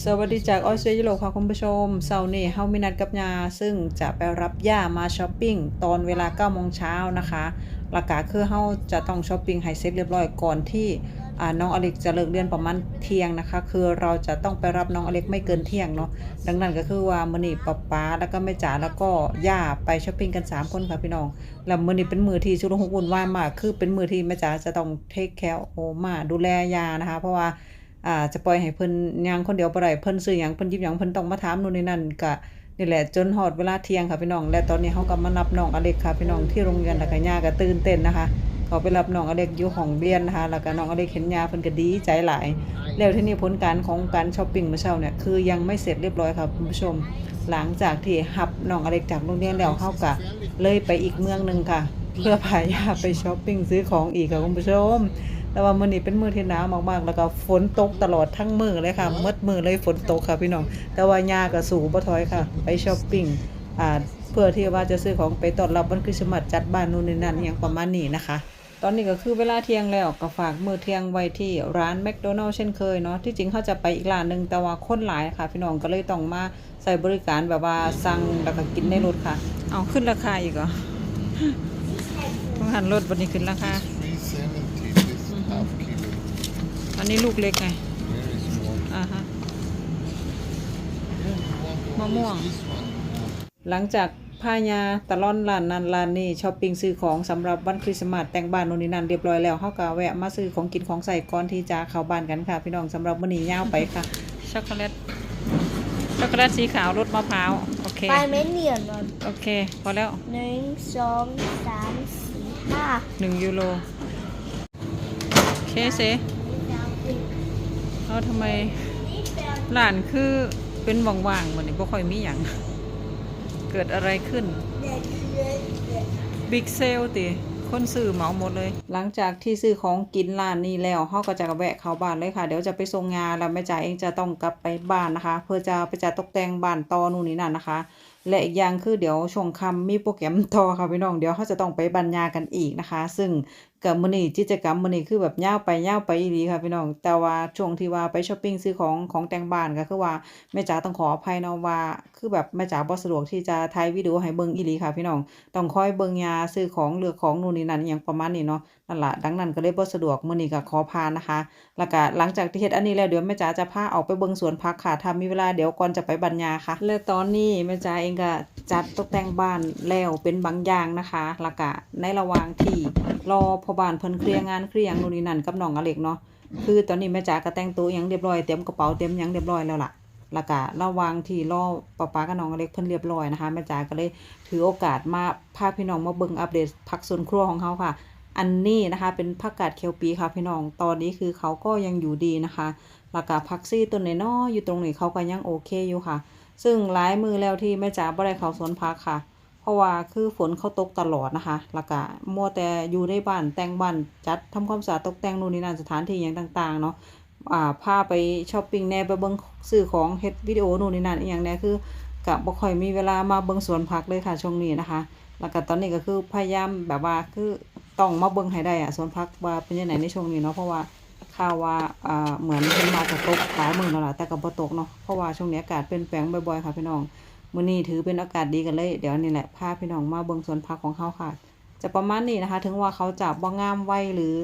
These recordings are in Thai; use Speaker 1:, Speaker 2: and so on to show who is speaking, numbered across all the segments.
Speaker 1: สวัสดีจากออสเตรเลียค่ะคุณผู้ชมเสาร์นี้เฮามีนัดกับยาซึ่งจะไปรับย่ามาช้อปปิ้งตอนเวลา9โมงเช้านะคะหลักการคือเฮาจะต้องช้อปปิ้งให้เสร็จเรียบร้อยก่อนที่น้องอเล็กจะเลิกเรียนประมาณเที่ยงนะคะ คือเราจะต้องไปรับน้องอเล็กไม่เกินเที่ยงเนาะดังนั้นก็คือว่ามื้อนี้ป๊าป๊าแล้วก็แม่จ๋าแล้วก็ย่าไปช้อปปิ้งกันสามคนค่ะพี่น้องแล้วมื้อนี้เป็นมือที่ชุลมุนวุ่นวายมากคือเป็นมือที่แม่จ๋าจะต้องเทคแคร์โอมาดูแลยานะคะ เพราะว่า อ่าจะปล่อยให้เพิ่นย่างคนเดียวบ่ได้เพิ่นซื้อหยังเพิ่นหยิบหยังเพิ่นต้องมาถามนู่นนี่นั่นก็นี่แหละจนฮอดเวลาเที่ยงค่ะพี่น้อง และตอนนี้เฮาก็มานับน้องอเล็กค่ะพี่น้องที่โรงเรียนแล้วก็ย่าก็ตื่นเต้นนะคะเขาไปรับน้องอเล็กอยู่ห้องเรียนนะคะแล้วก็น้องอเล็กเห็นยาเพิ่นก็ดีใจหลาย แล้วที่นี่ผลการของการช้อปปิ้งเมื่อเช้าเนี่ยคือยังไม่เสร็จเรียบร้อยค่ะคุณผู้ชม หลังจากที่รับน้องอเล็กจากโรงเรียนแล้วเฮาก็เลยไปอีกเมืองหนึงค่ะ เพื่อพายาไปช้อปปิ้งซื้อของอีกค่ะคุณผู้ชม แต่ว่ามื้อนี้เป็นมื้อที่หนาวมากๆ แล้วก็ฝนตกตลอดทั้งมื้อเลยค่ะมืดมื้อเลยฝนตกค่ะพี่น้อง แต่ว่าย่าก็สู้บ่ถอยค่ะ ไปช้อปปิ้งอ่าเพื่อที่ว่าจะซื้อของไปต้อนรับวันคริสต์มาสจัดบ้านนู่นนี่นั่นอหยังประมาณนี้นะคะ ตอนนี้ก็คือเวลาเที่ยงแล้วก็ฝากมื้อเที่ยงไว้ที่ร้านแมคโดนัลล์เช่นเคยเนาะที่จริงเขาจะไปอีกร้านหนึงแต่ว่าคนหลายค่ะ พี่น้องก็เลยต้องมาใส่บริการแบบว่าสั่งแล้วก็กินในรถค่ะ เอาขึ้นราคาอีกเหรอต้องหันรถวันนี้ขึ้นราคา อันนี้ลูกเล็กไง
Speaker 2: very small
Speaker 1: อ่าฮะ
Speaker 2: yeah you want the
Speaker 1: Mă
Speaker 2: one
Speaker 1: muang.
Speaker 2: is this one
Speaker 1: หลังจากพายาตะล่อนร้านนั้นร้านนี้ช้อปปิ้งซื้อของสำหรับวันคริสต์มาสแต่งบ้านโน่นนี่นั่นเรียบร้อยแล้วเฮาก็แวะมาซื้อของกินของใส่ก่อนที่จะเข้าบ้านกันค่ะ พี่น้องสำหรับมื้อนี้ยาวไปค่ะช็อกโกแลตช็อกโกแลตสีขาวรสมะพร้าวโอเค
Speaker 3: ไปไม่เหนียวหนอน
Speaker 1: โอเค พอแล้ว
Speaker 3: หนึ่งสองสามสี่ห้า
Speaker 1: 1ยูโรโอเคเซ เอาทำไมร้านคือเป็นว่างๆเหมือนนี้บ่ค่อยมีหยังเกิดอะไรขึ้น บิ๊กเซลติคนซื้อเหมาหมดเลย หลังจากที่ซื้อของกินร้านนี้แล้วเฮาก็จะแวะเข้าบ้านเลยค่ะ เดี๋ยวจะไปส่งงานแล้วแม่จ๋าเองจะต้องกลับไปบ้านนะคะ เพื่อจะไปจัดตกแต่งบ้านต่อนู่นนี่นั่นนะคะ และอีกอย่างคือเดี๋ยวช่วงค่ำมีโปรแกรมต่อค่ะพี่น้องเดี๋ยวเขาจะต้องไปบรรยากันอีกนะคะ ซึ่งกับมื้อนี้กิจกรรมมื้อนี้คือแบบยาวไปยาวไปอีหลีค่ะพี่น้อง แต่ว่าช่วงที่ว่าไปช้อปปิ้งซื้อของของแต่งบ้านก็คือว่าแม่จ๋าต้องขออภัยเนาะว่า คือแบบแม่จ๋าบ่สะดวกที่จะถ่ายวิดีโอให้เบิ่งอีหลีค่ะพี่น้อง ต้องคอยเบิ่งยาซื้อของเลือกของนู่นนี่นั่นอย่างประมาณนี้เนาะ นั่นล่ะดังนั้นก็เลยบ่สะดวกมื้อนี้ก็ขอพานนะคะ แล้วก็หลังจากที่เฮ็ดอันนี้แล้วเดี๋ยวแม่จ๋าจะพาออกไปเบิ่งสวนผักค่ะถ้ามีเวลาเดี๋ยวก่อนจะไปบรรยาค่ะ และตอนนี้แม่จ๋าเองก็จัดตกแต่งบ้านแล้วเป็นบางอย่างนะคะแล้วก็ในระหว่างที่รอพ่อบ้านเพิ่นเคลียร์งานเคลียร์หยังนู่นนี่นั่นกับน้องอเล็กเนาะคือตอนนี้แม่จ๋าก็แต่งตัวอหยังเรียบร้อยเตรียมกระเป๋าเตรียมหยังเรียบร้อยแล้วล่ะแล้วก็ระหว่างที่รอป้าป๊ากับน้องเล็กเพิ่นเรียบร้อยนะคะแม่จ๋าก็เลยถือโอกาสมาพาพี่น้องมาเบิ่งอัปเดตผักสวนครัวของเขาค่ะ อันนี้นะคะ เป็นผักกาดเคียวปีค่ะพี่น้อง ตอนนี้คือเขาก็ยังอยู่ดีนะคะแล้วก็ผักซี่ต้นน้อยอยู่ตรงนี้เขาก็ยังโอเคอยู่ค่ะ ซึ่งหลายมือแล้วที่แม่จ๋าบ่ได้เขาสวนผักค่ะ เพราะว่าคือฝนเขาตกตลอดนะคะแล้วก็มัวแต่อยู่ในบ้านแต่งบ้านจัดทำความสะอาดตกแต่งนู่นนี่นั่นสถานที่อย่างต่างๆเนาะอ่าพาไปช้อปปิ้งแน่ไปเบิ่งซื้อของเฮ็ดวิดีโอนู่นนี่นั่นอีหยังแน่คือก็บ่ค่อยมีเวลามาเบิ่งสวนผักเลยค่ะช่วงนี้นะคะ แล้วก็ตอนนี้ก็คือพยายามแบบว่าคือ ต้องมาเบิ่งให้ได้อะสวนผักว่าเป็นยังไงในช่วงนี้เนาะเพราะว่าข่าวว่าอ่าเหมือนเพิ่นมาจะตกหลายมื้อแล้วล่ะแต่ก็บ่ตกเนาะเพราะว่าช่วงนี้อากาศเปลี่ยนแปลงบ่อยๆค่ะพี่น้องมื้อนี้ถือเป็นอากาศดีกันเลยเดี๋ยวนี่แหละพาพี่น้องมาเบิ่งสวนผักของเฮาค่ะ จะประมาณนี้นะคะ ถึงว่าเขาจะบ่งามไว้หรือ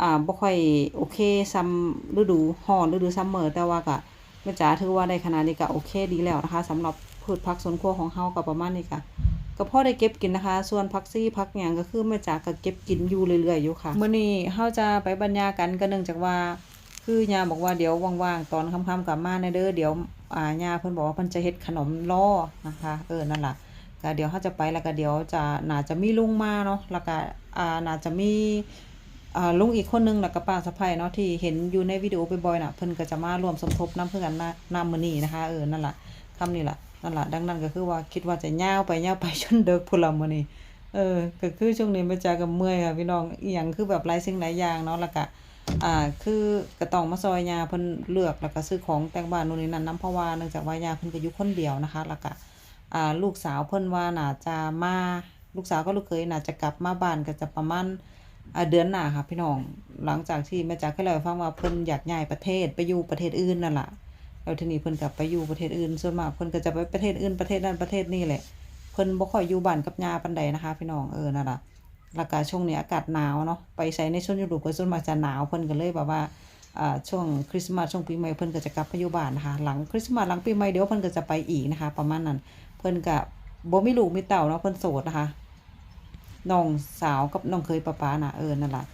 Speaker 1: อ่าบ่ค่อยโอเคซ้ำฤดูร้อนฤดูซัมเมอร์แต่ว่าก็แม่จ๋าถือว่าได้ขนาดนี้ก็โอเคดีแล้วนะคะสำหรับพืชผักสวนครัวของเฮาก็ประมาณนี้ค่ะ ก็พ่อได้เก็บกินนะคะ ส่วนผักซี่ผักหยังก็คือม่จ๋ากก็เก็บกินอยู่เรื่อยๆอยู่ค่ะมื้อนี้เฮาจะไปบรรยายกันก็เนื่องจากว่า คือยาบอกว่าเดี๋ยวว่างๆตอนค่ำๆกลับมาในเด้อเดี๋ยวอ่ายาเพิ่นบอกว่าเพิ่นจะเฮ็ดขนมล่อนะคะเออนั่นล่ะก็เดี๋ยวเฮาจะไปแล้วก็เดี๋ยวจะน่าจะมีลุงมาเนาะแล้วก็อ่าน่าจะมีอ่าลุงอีกคนนึงแล้วก็ป้าสะใภ้เนาะที่เห็นอยู่ในวิดีโอบ่อยๆน่ะเพิ่นก็จะมาร่วมสมทบนำเพื่อกันนะนำมื้อนี้นะคะเออนั่นล่ะคำนี้ล่ะ นั่นล่ะดังนั้นก็คือว่าคิดว่าจะยาวไปยาวไปจนเดึกพุ่นละมื้อนี้เออก็คือช่วงนี้แม่จ๋าก็เมื่อยค่ะพี่น้องอีหยังคือแบบหลายสิ่งหลายอย่างเนาะแล้วก็อ่าคือก็ต้องมาซอยยาเพิ่นเลือกแล้วก็ซื้อของแต่งบ้านนู่นนี่นั่นนํเพราะว่าเนื่องจากว่ายาเพิ่นก็อยู่คนเดียวนะคะ แล้วก็อ่าลูกสาวเพิ่นว่าน่าจะมาลูกสาวก็ลูกเคยน่าจะกลับมาบ้านก็จะประมาณเดือนหน้าค่ะพี่น้องหลังจากที่แม่จ๋าเคยเล่าให้ฟังว่าเพิ่นอยากย้ายประเทศไปอยู่ประเทศอื่นนั่นแหละ แล้วทีนี้เพิ่นกลับไปอยู่ประเทศอื่นส่วนมากเพิ่นก็จะไปประเทศอื่นประเทศนั้นประเทศนี้แหละเพิ่นบ่ค่อยอยู่บ้านกับยาปานใดนะคะ พี่น้องเออนั่นล่ะแล้วก็ช่วงนี้อากาศหนาวเนาะไปใช้ในช่วงยุโรปก็ส่วนมากจะหนาวเพิ่นก็เลยแบบว่าอ่าช่วงคริสต์มาสช่วงปีใหม่เพิ่นก็จะกลับไปอยู่บ้านนะคะ หลังคริสต์มาสหลังปีใหม่เดี๋ยวเพิ่นก็จะไปอีกนะคะ ประมาณนั้น เพิ่นก็บ่มีลูกมีเต้าเนาะเพิ่นโสดนะคะน้องสาวกับน้องเคยป้าป้าน่ะเออนั่นแหละ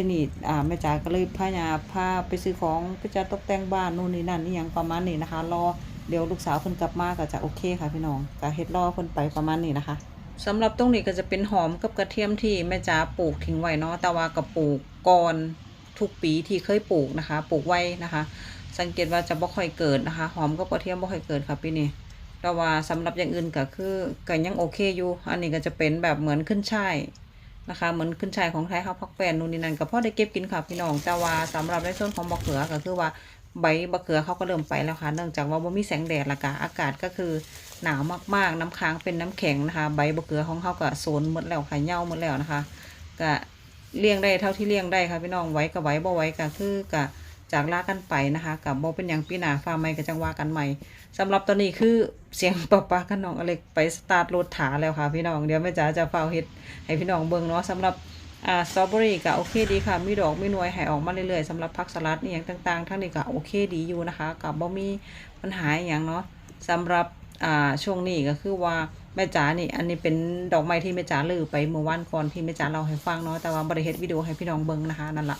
Speaker 1: ทีนี้อ่าแม่จ๋าก็เลยพายาพาไปซื้อของไปจัดตกแต่งบ้านนู่นนี่นั่นนี่ยังประมาณนี้นะคะ รอเดี๋ยวลูกสาวเพิ่นกลับมาก็จะโอเคค่ะพี่น้องก็เฮ็ดรอเพิ่นไปประมาณนี้นะคะสำหรับตรงนี้ก็จะเป็นหอมกับกระเทียมที่แม่จ๋าปลูกทิ้งไว้เนาะแต่ว่าก็ปลูกก่อนทุกปีที่เคยปลูกนะคะ ปลูกไว้นะคะ สังเกตว่าจะบ่ค่อยเกิดนะคะ หอมกับกระเทียมบ่ค่อยเกิดค่ะปีนี้แต่ว่าสำหรับอย่างอื่นก็คือก็ยังโอเคอยู่ อันนี้ก็จะเป็นแบบเหมือนขึ้นช่าย นะคะเหมือนขึ้นชายของไทยเขาพักแปนนู่นนี่นั่นก็พ่อได้เก็บกินค่ะพี่น้องแต่ว่าสำหรับในส่วนของบะเขือก็คือว่าใบบะเขือเขาก็เริ่มไปแล้วค่ะ เนื่องจากว่าบ่มีแสงแดดละกะอากาศก็คือหนาวมากๆ น้ำค้างเป็นน้ำแข็งนะคะ ใบบะเขือของเขาก็โซนหมดแล้วค่ะเหี่ยวหมดแล้วนะคะก็เลี้ยงได้เท่าที่เลี้ยงได้ค่ะพี่น้องไว้ก็ไว้บ่ไว้ก็คือก็ จากลากันไปนะคะกับบ่เป็นอย่างปีหนาฟ้าใหม่ก็จังว่ากันใหม่สำหรับตอนนี้คือเสียงป๊าป๊ากับน้องอเล็กไปสตาร์ทรถถาแล้วค่ะพี่น้องเดี๋ยวแม่จ๋าจะเฝ้าเฮ็ดให้พี่น้องเบิ่งเนาะสำหรับอ่าสตรอเบอรี่ก็โอเคดีค่ะ มีดอกมีหน่วยให้ออกมาเรื่อยๆสำหรับผักสลัดนี่อย่างต่างๆ ทั้งนี้ก็โอเคดีอยู่นะคะ กับบ่มีปัญหาอย่างเนาะสำหรับอ่าช่วงนี้ก็คือว่าแม่จ๋านี่ อันนี้เป็นดอกไม้ที่แม่จ๋าลือไปเมื่อวันก่อนที่แม่จ๋าเล่าให้ฟังเนาะแต่ว่าบ่ได้เฮ็ดวิดีโอให้พี่น้องเบิ่งนะคะนั่นละ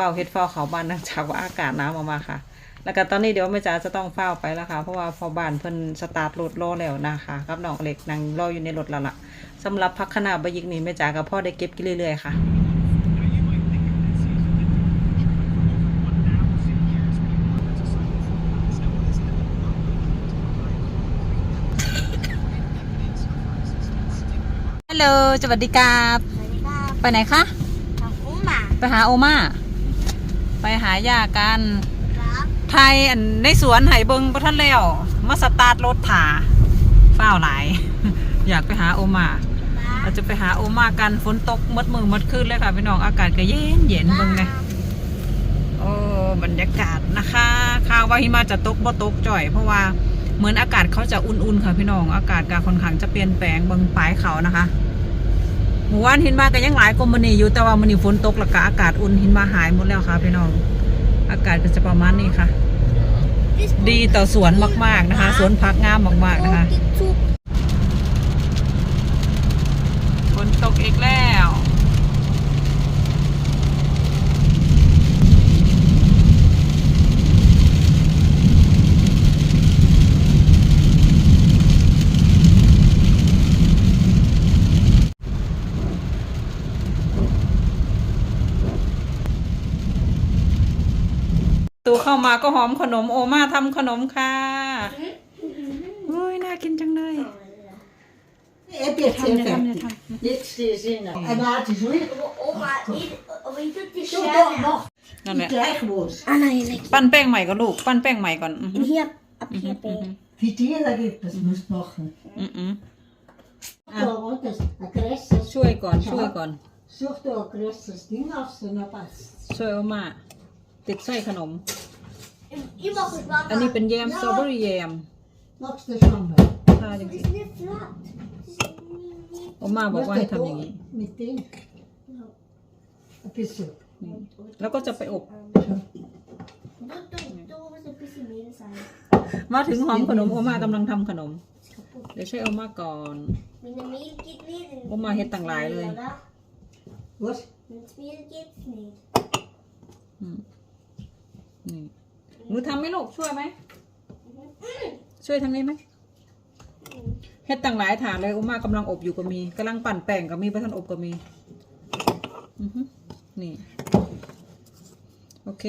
Speaker 1: เฝ้าเฮ็ดเฝ้าเขาบ้านเนื่องจากว่าอากาศหนาวมากๆค่ะ แล้วก็ตอนนี้เดี๋ยวแม่จ๋าจะต้องเฝ้าไปแล้วค่ะ เพราะว่าพอบ้านเพิ่นสตาร์ทรถรอแล้วนะคะกับน้องเล็กนั่งรออยู่ในรถแล้วล่ะสำหรับพักขนาบะยิกนี่แม่จ๋ากับพ่อได้เก็บกินเรื่อยๆค่ะฮัลโหลสวัสดีครับ
Speaker 3: สวัสดีครับ
Speaker 1: ไปไหนคะ
Speaker 3: ขอบคุณมาก
Speaker 1: ไปหาโอมา ไปหายากัน
Speaker 3: ครับ
Speaker 1: ไทยอันในสวนไหเบิงประทันแล้วมาสตาร์ทรถถาเฝ้าวหลาย อยากไปหาโอมาเราจะไปหาโอมากันฝนตกหมดมือหมดคืนเลยค่ะพี่น้องอากาศก็เย็นเย็นเบิ่งเลยโอ้บรรยากาศนะคะข่าวว่าหิมะจะตกบ่ตกจ่อย เพราะว่าเหมือนอากาศเขาจะอุ่นๆค่ะพี่น้องอากาศก็ค่อนข้างจะเปลี่ยนแปลงเบิ่งปลายเขานะคะ หมู่บ้านหินมาก็ยังหลายกว่ามื้อนี้อยู่แต่ว่ามื้อนี้ฝนตกแล้วก็อากาศอุ่นหินมาหายหมดแล้วค่ะพี่น้อง อากาศก็จะประมาณนี้ค่ะ ดีต่อสวนมากๆนะคะ สวนพักงามมากๆนะคะนตกอีกแล้ว ตู เข้ามาก็หอมขนมโอมาทำขนมค่ะอุ้ยน่ากินจังเลย
Speaker 4: Heb je het
Speaker 1: ทำเนี่ย
Speaker 4: heel
Speaker 1: ทำเนี่ย
Speaker 4: ver?
Speaker 1: ทำ
Speaker 4: Dit is de zin. En laat het weer.
Speaker 3: Oma, niet, maar je doet die
Speaker 4: Zo
Speaker 3: scherm.
Speaker 4: toch nog.
Speaker 1: นั่นแหละ
Speaker 4: Die krijgboos.
Speaker 3: Ah, nee, nee.
Speaker 1: ปั้นแป้งใหม่ก่อนลูก ปั้นแป้งใหม่ก่อน อือหือ
Speaker 3: Hier, ab hier bij.
Speaker 4: Vier dat ik dat moest nog.
Speaker 1: อือหือ
Speaker 4: Wel, want het is een Christus.
Speaker 1: ช่วยก่อน ช่วยก่อน
Speaker 4: Zocht door Christus ding af ze naar pas.
Speaker 1: ช่วยโอมาติดไส้ขนม
Speaker 3: Je mag het wel.
Speaker 1: อันนี้เป็นแยมสตรอเบอรี่แยม
Speaker 4: Nog de schande.
Speaker 1: ทาจ
Speaker 3: Het
Speaker 1: ริง
Speaker 3: is niet flat. Het is niet-
Speaker 1: ๆโอมาบอกว่าให้ทำอย่างนี้
Speaker 4: Meteen. Heb je zo.
Speaker 1: นี่แล้วก็จะไปอบ
Speaker 3: Doe, doe, doe eens een beetje meer zijn.
Speaker 1: มาถึงหอมขนมโอมากำลังทำขนมเดี๋ยวช่วยโอมาก่อน
Speaker 3: Met een meer geht niet.
Speaker 1: Oma heeft dan laai, lui.
Speaker 4: Wat?
Speaker 3: Met meer geht niet.
Speaker 1: อืมนี่ หนูทำไหมลูกช่วยไหม ช่วยทางนี้ไหมเฮ็ดต่างหลายถาดเลยโอมากำลังอบอยู่ก็มีกำลังปั่นแป้งก็มีประทันอบก็มีอือฮึนี่ โอเค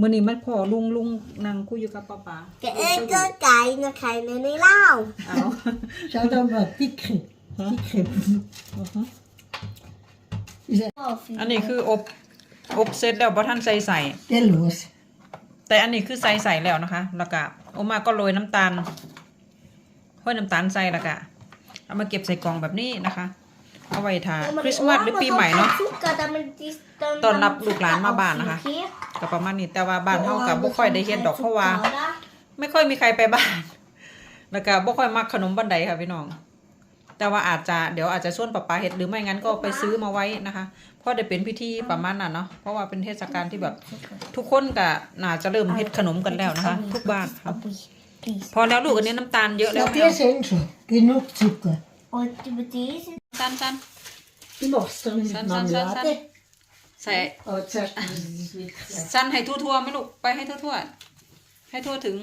Speaker 1: มือนี้มันพอลุงลุงนางคุยอยู่กับป้าป๋า
Speaker 3: Kijk, kijk, dan ga je naar de lauw.
Speaker 1: เอา
Speaker 4: Zou dan wat die grip. Die grip.
Speaker 1: อือฮึ
Speaker 3: Oh,
Speaker 1: อันนี้คืออบ อบเสร็จแล้วบ่ท่านใส่ใส่
Speaker 4: Teloos.
Speaker 1: แต่อันนี้คือใส่ใส่แล้วนะคะ แล้วก็โอมาก็โรยน้ำตาลห้อยน้ำตาลใส่แล้วก็เอามาเก็บใส่กล่องแบบนี้นะคะ เอาไว้ทาคริสต์มาสหรือปีใหม่เนาะตอนรับลูกหลานมาบ้านนะคะก็ประมาณนี้แต่ว่าบ้านเฮากับบ่ค่อยได้เฮ็ดดอกเพราะว่า ไม่ค่อยมีใครไปบ้านแล้วก็บ่ค่อยมักขนมบันไดค่ะพี่น้อง แต่ว่าอาจจะเดี๋ยวอาจจะส่วนป้าปาเฮ็ดหรือไม่งั้นก็ไปซื้อมาไว้นะคะ เพราะได้เป็นพิธีประมาณนั้นเนาะเพราะว่าเป็นเทศกาลที่แบบทุกคนก็น่าจะเริ่มเฮ็ดขนมกันแล้วนะคะ ทุกบ้านครับพอแล้วลูกอันนี้น้ำตาลเยอะแล้วเอา
Speaker 4: is in zo. Genoeg zoeken.
Speaker 3: Und deze
Speaker 1: สั้นสั้น
Speaker 4: Die mocht er met
Speaker 1: San, san, san,
Speaker 4: marmelade.
Speaker 1: ใส่สั้นให้ทั่วๆไหม่ลูกไปให้ทั่วๆให้ทั่วถึง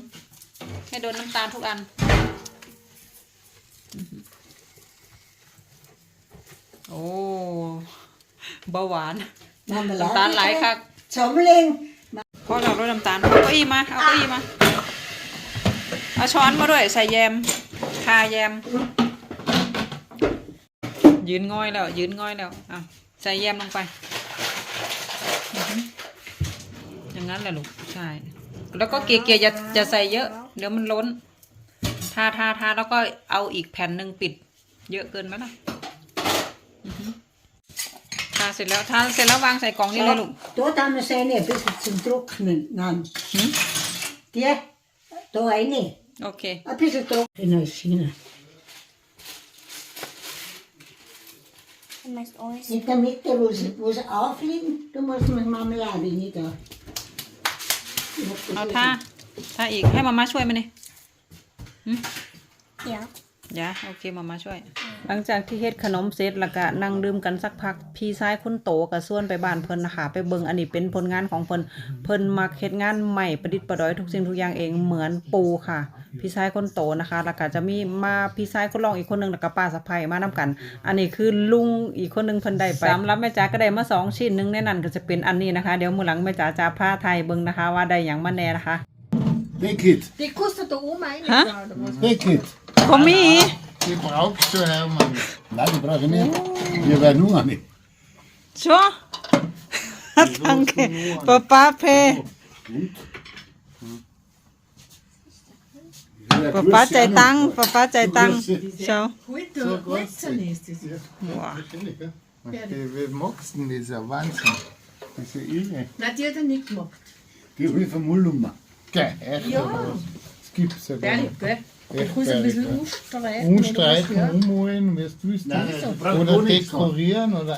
Speaker 1: ให้โดนน้ำตาลทุกอัน โอ้เบาหวานน้ำตาล
Speaker 4: Marmelade.
Speaker 1: ไหลายคัก
Speaker 4: Sammeling.
Speaker 1: พอเราลดน้ำตาลเอาเก้าอี้มาเอาเก้าอี้มาเอาช้อนมาด้วยใส่แยมทาแยม ยืนง่อยแล้วยืนง่อยแล้วอะใส่แยมลงไปอือหืออย่างนั้นแหละลูกใช่แล้วก็เกลี่ยๆอย่าอย่าใส่เยอะ เดี๋ยวมันล้น ทาทาทาแล้วก็เอาอีกแผ่นหนึ่งปิด เยอะเกินไหมล่ะอือหือ ทาเสร็จแล้วทาเสร็จแล้ววางใส่กล่องนี่เลยลูก
Speaker 4: Tot aan de zijn even het zijn trokkenen. Dan.
Speaker 1: Hm?
Speaker 4: Die, door hij niet.
Speaker 1: โอเค
Speaker 4: Heb je ze toch in huis zien?
Speaker 3: Meest ooit.
Speaker 4: In de mitte, wo ze, wo ze afvliegen, dan moet je met marmelade niet daar.
Speaker 1: เอาท่าท่าอีกให้มาม่าช่วยไหมนี่
Speaker 3: Ja.
Speaker 1: ยะโอเคมาม่าช่วย หลังจากที่เฮ็ดขนมเสร็จแล้วก็นั่งดื่มกันสักพัก พี่ชายคนโตก็ส่วนไปบ้านเพิ่นนะคะไปเบิ่งอันนี้เป็นผลงานของเพิ่นเพิ่นมักเฮ็ดงานใหม่ประดิษฐ์ประดอยทุกสิ่งทุกอย่างเองเหมือนปูค่ะ พี่ชายคนโตนะคะแล้วก็จะมีมาพี่ชายคนรองอีกคนหนึงแล้วก็ป้าสะใภ้มานํกัน อันนี้คือลุงอีกคนหนึงเพิ่นได้ไปสำหรับแม่จ๋าก็ได้มาสองชิ้นหนึงในนั้นก็จะเป็นอันนี้นะคะ เดี๋ยวมื้อหลังแม่จ๋าจะพาไทยเบิ่งนะคะว่าได้หยังมาแน่นะคะ
Speaker 2: Bake it.
Speaker 5: Die kostet de oma een
Speaker 1: Huh?
Speaker 5: zouden we-
Speaker 2: Bake it.
Speaker 1: บ่มี
Speaker 2: Die brauchst du, Hermann.
Speaker 6: Nein, die brauche ich nicht. Wir werden nur eine.
Speaker 1: Sure. Danke. Papa P. Papa ใจายตังค์ป้าป้าใจายตังค์เช้า
Speaker 5: Goed,
Speaker 2: Zo
Speaker 5: de
Speaker 2: groot
Speaker 5: mensen is het.
Speaker 1: Wow.
Speaker 2: Natürlich, ja. Die, wir mochten dieser Wahnsinn. Diese Irre.
Speaker 5: Dat die er niet mocht.
Speaker 6: Die will von Mullumma.
Speaker 2: Geil. echt,
Speaker 5: Ja.
Speaker 2: aber Das gibt's ja gar
Speaker 5: Berg,
Speaker 2: nicht.
Speaker 5: hè. Ich
Speaker 2: muss
Speaker 5: ein
Speaker 2: bisschen
Speaker 5: umstreiten.
Speaker 2: Umstreiten, umholen, wirst du es Oder dekorieren oder